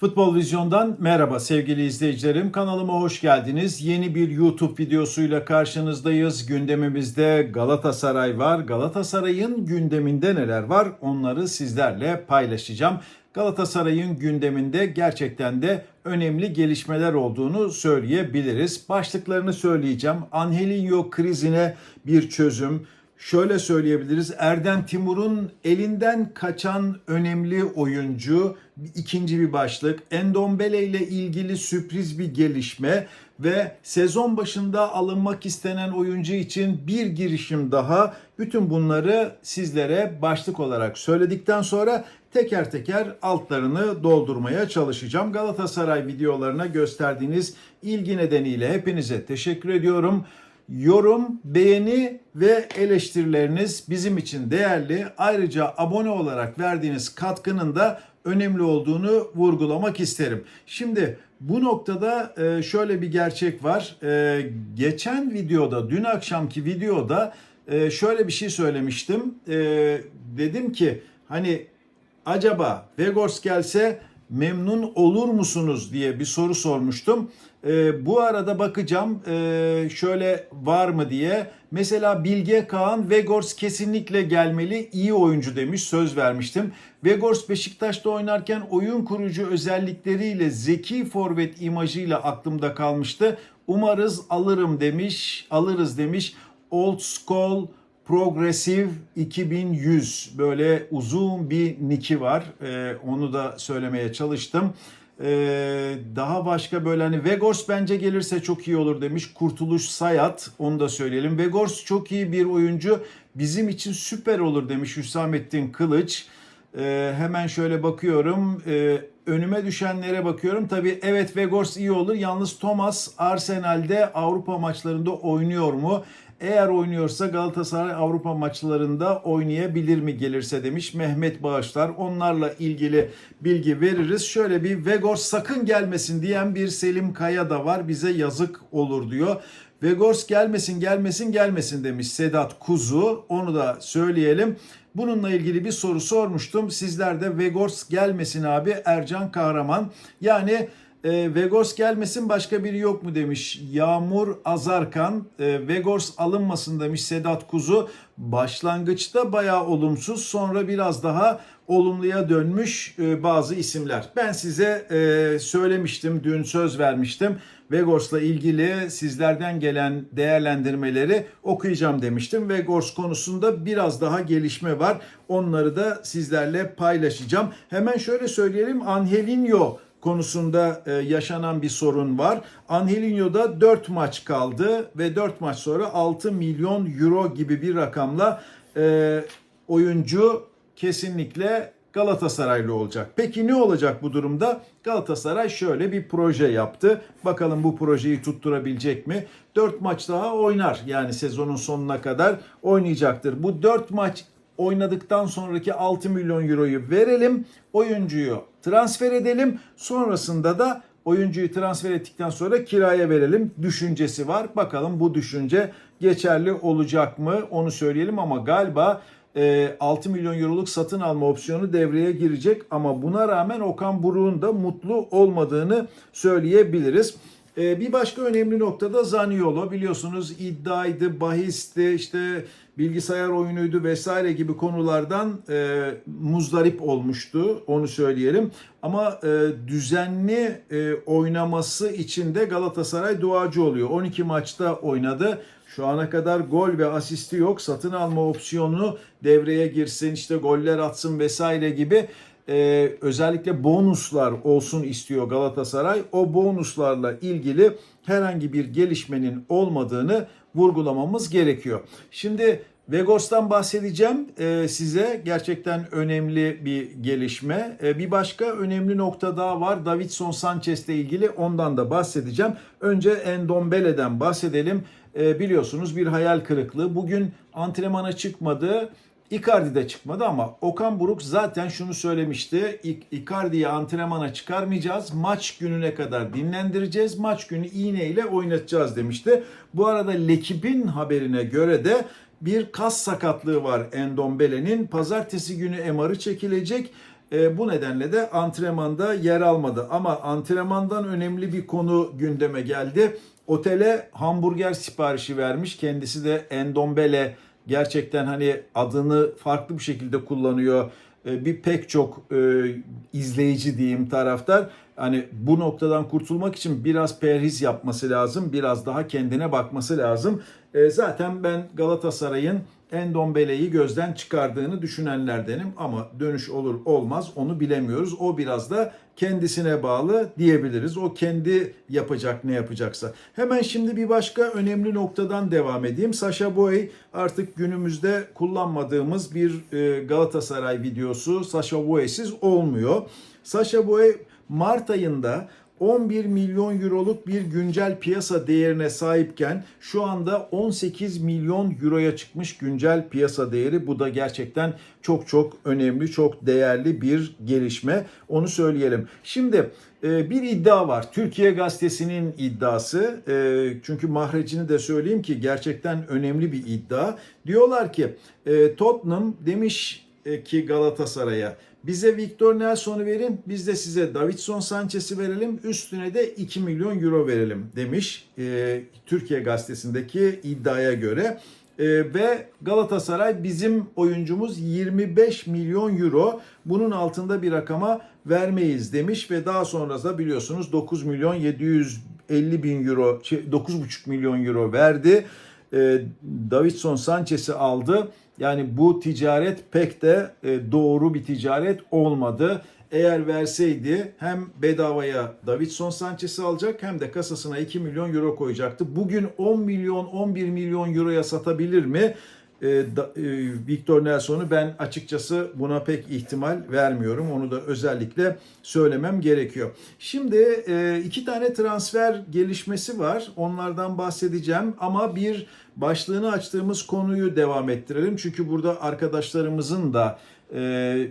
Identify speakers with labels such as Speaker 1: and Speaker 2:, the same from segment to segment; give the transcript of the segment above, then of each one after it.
Speaker 1: Futbol Vizyon'dan merhaba sevgili izleyicilerim. Kanalıma hoş geldiniz. Yeni bir YouTube videosuyla karşınızdayız. Gündemimizde Galatasaray var. Galatasaray'ın gündeminde neler var onları sizlerle paylaşacağım. Galatasaray'ın gündeminde gerçekten de önemli gelişmeler olduğunu söyleyebiliriz. Başlıklarını söyleyeceğim. Angelinho krizine bir çözüm, Şöyle söyleyebiliriz. Erdem Timur'un elinden kaçan önemli oyuncu ikinci bir başlık. Endombele ile ilgili sürpriz bir gelişme ve sezon başında alınmak istenen oyuncu için bir girişim daha. Bütün bunları sizlere başlık olarak söyledikten sonra teker teker altlarını doldurmaya çalışacağım. Galatasaray videolarına gösterdiğiniz ilgi nedeniyle hepinize teşekkür ediyorum. Yorum, beğeni ve eleştirileriniz bizim için değerli. Ayrıca abone olarak verdiğiniz katkının da önemli olduğunu vurgulamak isterim. Şimdi bu noktada e, şöyle bir gerçek var. E, Geçen videoda, dün akşamki videoda e, şöyle bir şey söylemiştim. Dedim ki hani acaba Vegors gelse memnun olur musunuz diye bir soru sormuştum. Ee, bu arada bakacağım ee, şöyle var mı diye. Mesela Bilge Kağan Vegors kesinlikle gelmeli iyi oyuncu demiş söz vermiştim. Vegors Beşiktaş'ta oynarken oyun kurucu özellikleriyle zeki forvet imajıyla aklımda kalmıştı. Umarız alırım demiş alırız demiş. Old School Progressive 2100 böyle uzun bir niki var. Ee, onu da söylemeye çalıştım. Ee, daha başka böyle hani Vegors bence gelirse çok iyi olur demiş. Kurtuluş Sayat onu da söyleyelim. Vegors çok iyi bir oyuncu. Bizim için süper olur demiş Hüsamettin Kılıç. Ee, hemen şöyle bakıyorum. Ee, önüme düşenlere bakıyorum. Tabii evet Vegors iyi olur. Yalnız Thomas Arsenal'de Avrupa maçlarında oynuyor mu? Eğer oynuyorsa Galatasaray Avrupa maçlarında oynayabilir mi gelirse demiş Mehmet Bağışlar. Onlarla ilgili bilgi veririz. Şöyle bir Vegors sakın gelmesin diyen bir Selim Kaya da var. Bize yazık olur diyor. Vegors gelmesin gelmesin gelmesin demiş Sedat Kuzu. Onu da söyleyelim. Bununla ilgili bir soru sormuştum. Sizler de Vegors gelmesin abi Ercan Kahraman. Yani e, Vegors gelmesin başka biri yok mu demiş Yağmur Azarkan. E, Vegors alınmasın demiş Sedat Kuzu. Başlangıçta bayağı olumsuz sonra biraz daha olumluya dönmüş e, bazı isimler. Ben size e, söylemiştim dün söz vermiştim. Vegors'la ilgili sizlerden gelen değerlendirmeleri okuyacağım demiştim. Vegors konusunda biraz daha gelişme var. Onları da sizlerle paylaşacağım. Hemen şöyle söyleyelim. Angelinho konusunda e, yaşanan bir sorun var. Angelinho'da 4 maç kaldı ve 4 maç sonra 6 milyon euro gibi bir rakamla e, oyuncu kesinlikle Galatasaraylı olacak. Peki ne olacak bu durumda? Galatasaray şöyle bir proje yaptı. Bakalım bu projeyi tutturabilecek mi? 4 maç daha oynar. Yani sezonun sonuna kadar oynayacaktır. Bu 4 maç oynadıktan sonraki 6 milyon euroyu verelim. Oyuncuyu transfer edelim. Sonrasında da oyuncuyu transfer ettikten sonra kiraya verelim düşüncesi var. Bakalım bu düşünce geçerli olacak mı onu söyleyelim ama galiba 6 milyon euroluk satın alma opsiyonu devreye girecek ama buna rağmen Okan Buruk'un da mutlu olmadığını söyleyebiliriz. Bir başka önemli noktada Zaniolo biliyorsunuz iddiaydı, bahisti, işte bilgisayar oyunuydu vesaire gibi konulardan e, muzdarip olmuştu onu söyleyelim. Ama e, düzenli e, oynaması için de Galatasaray duacı oluyor. 12 maçta oynadı. Şu ana kadar gol ve asisti yok. Satın alma opsiyonu devreye girsin, işte goller atsın vesaire gibi e, özellikle bonuslar olsun istiyor Galatasaray. O bonuslarla ilgili herhangi bir gelişmenin olmadığını vurgulamamız gerekiyor. Şimdi Vegos'tan bahsedeceğim e, size gerçekten önemli bir gelişme. E, bir başka önemli nokta daha var. Davidson Sanchez ile ilgili ondan da bahsedeceğim. Önce Endombele'den bahsedelim. E, biliyorsunuz bir hayal kırıklığı. Bugün antrenmana çıkmadı. Icardi de çıkmadı ama Okan Buruk zaten şunu söylemişti. Icardi'yi antrenmana çıkarmayacağız. Maç gününe kadar dinlendireceğiz. Maç günü iğneyle oynatacağız demişti. Bu arada Lekip'in haberine göre de bir kas sakatlığı var Endombele'nin. Pazartesi günü MR'ı çekilecek. E, bu nedenle de antrenmanda yer almadı. Ama antrenmandan önemli bir konu gündeme geldi. Otele hamburger siparişi vermiş. Kendisi de Endombele gerçekten hani adını farklı bir şekilde kullanıyor. E, bir pek çok e, izleyici diyeyim taraftar hani bu noktadan kurtulmak için biraz perhiz yapması lazım. Biraz daha kendine bakması lazım. E, zaten ben Galatasaray'ın Endombele'yi gözden çıkardığını düşünenlerdenim ama dönüş olur olmaz onu bilemiyoruz. O biraz da kendisine bağlı diyebiliriz. O kendi yapacak ne yapacaksa. Hemen şimdi bir başka önemli noktadan devam edeyim. Sasha Boy artık günümüzde kullanmadığımız bir e, Galatasaray videosu Sasha Boy'siz olmuyor. Sasha Boy Mart ayında 11 milyon euroluk bir güncel piyasa değerine sahipken şu anda 18 milyon euroya çıkmış güncel piyasa değeri. Bu da gerçekten çok çok önemli, çok değerli bir gelişme. Onu söyleyelim. Şimdi e, bir iddia var. Türkiye Gazetesi'nin iddiası. E, çünkü mahrecini de söyleyeyim ki gerçekten önemli bir iddia. Diyorlar ki e, Tottenham demiş ki Galatasaray'a bize Victor Nelson'u verin, biz de size Davidson Sanchez'i verelim, üstüne de 2 milyon euro verelim demiş e, Türkiye Gazetesi'ndeki iddiaya göre. E, ve Galatasaray bizim oyuncumuz 25 milyon euro bunun altında bir rakama vermeyiz demiş ve daha sonra da biliyorsunuz 9 milyon 750 bin euro, şey, 9,5 milyon euro verdi. E, Davidson Sanchez'i aldı yani bu ticaret pek de e, doğru bir ticaret olmadı. Eğer verseydi hem bedavaya Davidson Sanchez'i alacak hem de kasasına 2 milyon euro koyacaktı. Bugün 10 milyon 11 milyon euroya satabilir mi? E, e, Victor Nelson'u ben açıkçası buna pek ihtimal vermiyorum. Onu da özellikle söylemem gerekiyor. Şimdi iki tane transfer gelişmesi var. Onlardan bahsedeceğim ama bir başlığını açtığımız konuyu devam ettirelim. Çünkü burada arkadaşlarımızın da e,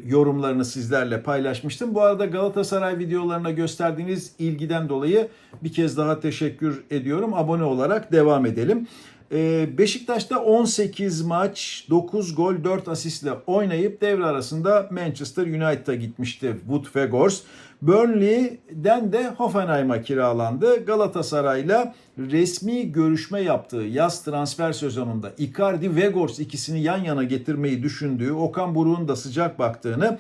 Speaker 1: yorumlarını sizlerle paylaşmıştım. Bu arada Galatasaray videolarına gösterdiğiniz ilgiden dolayı bir kez daha teşekkür ediyorum. Abone olarak devam edelim. E, Beşiktaş'ta 18 maç, 9 gol, 4 asistle oynayıp devre arasında Manchester United'a gitmişti Wood Weghorst. Burnley'den de Hoffenheim'a kiralandı. Galatasaray'la resmi görüşme yaptığı yaz transfer sezonunda Icardi ve Gors ikisini yan yana getirmeyi düşündüğü, Okan Buruk'un da sıcak baktığını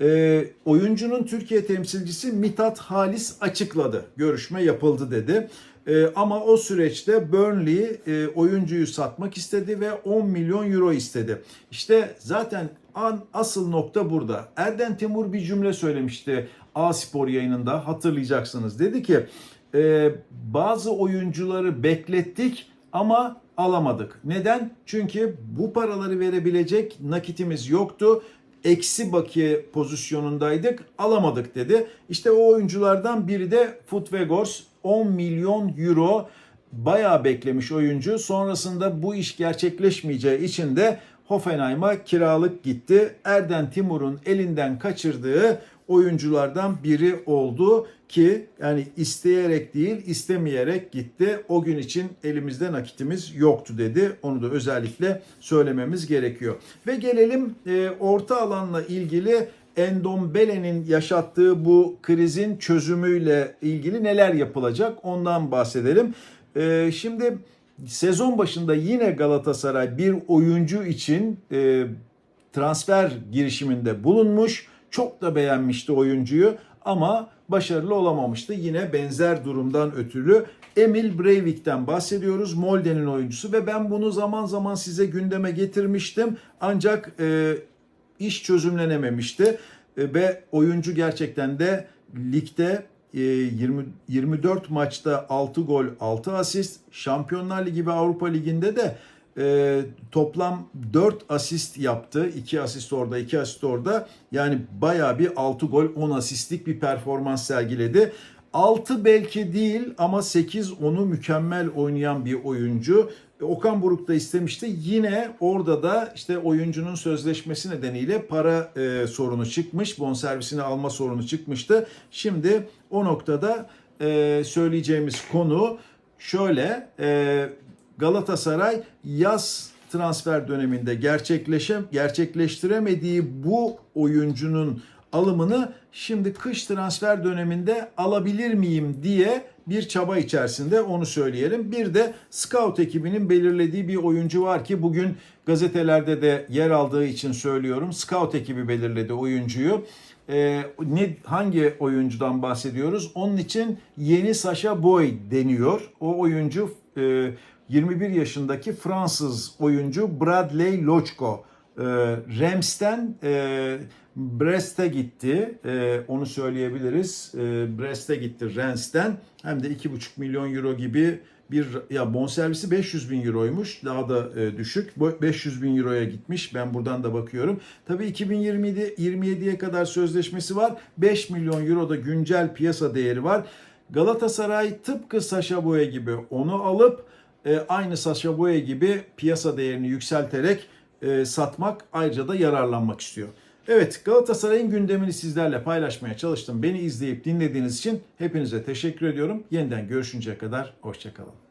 Speaker 1: e, oyuncunun Türkiye temsilcisi Mithat Halis açıkladı. Görüşme yapıldı dedi. E, ama o süreçte Burnley e, oyuncuyu satmak istedi ve 10 milyon euro istedi. İşte zaten an, asıl nokta burada. Erden Timur bir cümle söylemişti A Spor yayınında hatırlayacaksınız. Dedi ki e, bazı oyuncuları beklettik ama alamadık. Neden? Çünkü bu paraları verebilecek nakitimiz yoktu. Eksi bakiye pozisyonundaydık, alamadık dedi. İşte o oyunculardan biri de Footwegors 10 milyon euro bayağı beklemiş oyuncu. Sonrasında bu iş gerçekleşmeyeceği için de Hoffenheim'a kiralık gitti. Erden Timur'un elinden kaçırdığı oyunculardan biri oldu ki yani isteyerek değil istemeyerek gitti. O gün için elimizde nakitimiz yoktu dedi. Onu da özellikle söylememiz gerekiyor. Ve gelelim e, orta alanla ilgili Endombele'nin yaşattığı bu krizin çözümüyle ilgili neler yapılacak ondan bahsedelim. E, şimdi sezon başında yine Galatasaray bir oyuncu için e, transfer girişiminde bulunmuş çok da beğenmişti oyuncuyu ama başarılı olamamıştı. Yine benzer durumdan ötürü Emil Breivik'ten bahsediyoruz. Molde'nin oyuncusu ve ben bunu zaman zaman size gündeme getirmiştim. Ancak e, iş çözümlenememişti e, ve oyuncu gerçekten de ligde 20, e, 24 maçta 6 gol 6 asist. Şampiyonlar Ligi ve Avrupa Ligi'nde de e, toplam 4 asist yaptı. 2 asist orada, 2 asist orada. Yani baya bir 6 gol 10 asistlik bir performans sergiledi. 6 belki değil ama 8-10'u mükemmel oynayan bir oyuncu. Okan Buruk da istemişti. Yine orada da işte oyuncunun sözleşmesi nedeniyle para e, sorunu çıkmış. Bonservisini alma sorunu çıkmıştı. Şimdi o noktada e, söyleyeceğimiz konu şöyle. E, Galatasaray yaz transfer döneminde gerçekleşe, gerçekleştiremediği bu oyuncunun alımını şimdi kış transfer döneminde alabilir miyim diye bir çaba içerisinde onu söyleyelim. Bir de scout ekibinin belirlediği bir oyuncu var ki bugün gazetelerde de yer aldığı için söylüyorum. Scout ekibi belirledi oyuncuyu. Ee, ne hangi oyuncudan bahsediyoruz? Onun için yeni Sasha Boy deniyor. O oyuncu e, 21 yaşındaki Fransız oyuncu Bradley Lochko. E, Rams'ten e, Brest'e gitti. E, onu söyleyebiliriz. E, Brest'e gitti Rennes'ten. Hem de 2,5 milyon euro gibi bir ya bonservisi 500 bin euroymuş. Daha da e, düşük. Bu 500 bin euroya gitmiş. Ben buradan da bakıyorum. Tabii 2027 27'ye kadar sözleşmesi var. 5 milyon euro da güncel piyasa değeri var. Galatasaray tıpkı Saşa Boya gibi onu alıp e, aynı Saşa Boya gibi piyasa değerini yükselterek e, satmak ayrıca da yararlanmak istiyor. Evet Galatasaray'ın gündemini sizlerle paylaşmaya çalıştım. Beni izleyip dinlediğiniz için hepinize teşekkür ediyorum. Yeniden görüşünceye kadar hoşçakalın.